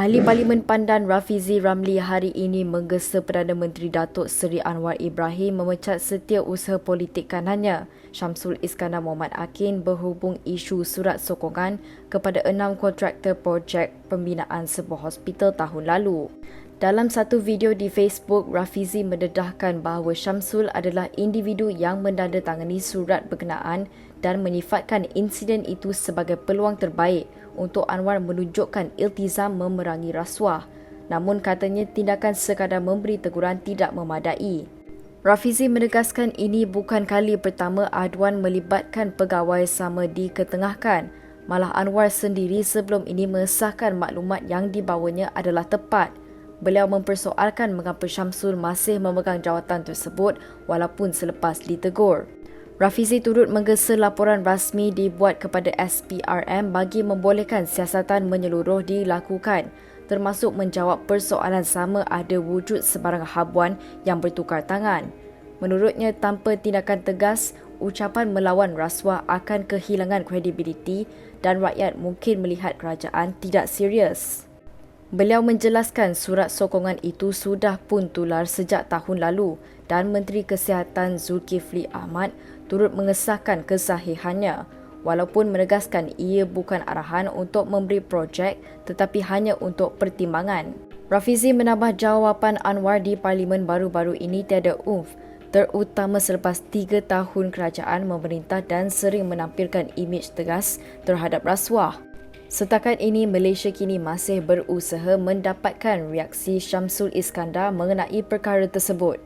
Ahli Parlimen Pandan Rafizi Ramli hari ini menggesa Perdana Menteri Datuk Seri Anwar Ibrahim memecat setiap usaha politik kanannya Syamsul Iskandar Muhammad Akin berhubung isu surat sokongan kepada enam kontraktor projek pembinaan sebuah hospital tahun lalu. Dalam satu video di Facebook, Rafizi mendedahkan bahawa Syamsul adalah individu yang mendandatangani surat berkenaan dan menyifatkan insiden itu sebagai peluang terbaik untuk Anwar menunjukkan iltizam memerangi rasuah. Namun katanya tindakan sekadar memberi teguran tidak memadai. Rafizi menegaskan ini bukan kali pertama aduan melibatkan pegawai sama diketengahkan. Malah Anwar sendiri sebelum ini mengesahkan maklumat yang dibawanya adalah tepat. Beliau mempersoalkan mengapa Syamsul masih memegang jawatan tersebut walaupun selepas ditegur. Rafizi turut menggesa laporan rasmi dibuat kepada SPRM bagi membolehkan siasatan menyeluruh dilakukan termasuk menjawab persoalan sama ada wujud sebarang habuan yang bertukar tangan. Menurutnya tanpa tindakan tegas, ucapan melawan rasuah akan kehilangan kredibiliti dan rakyat mungkin melihat kerajaan tidak serius. Beliau menjelaskan surat sokongan itu sudah pun tular sejak tahun lalu dan Menteri Kesihatan Zulkifli Ahmad turut mengesahkan kesahihannya walaupun menegaskan ia bukan arahan untuk memberi projek tetapi hanya untuk pertimbangan. Rafizi menambah jawapan Anwar di parlimen baru-baru ini tiada umf terutama selepas tiga tahun kerajaan memerintah dan sering menampilkan imej tegas terhadap rasuah. Setakat ini, Malaysia kini masih berusaha mendapatkan reaksi Syamsul Iskandar mengenai perkara tersebut.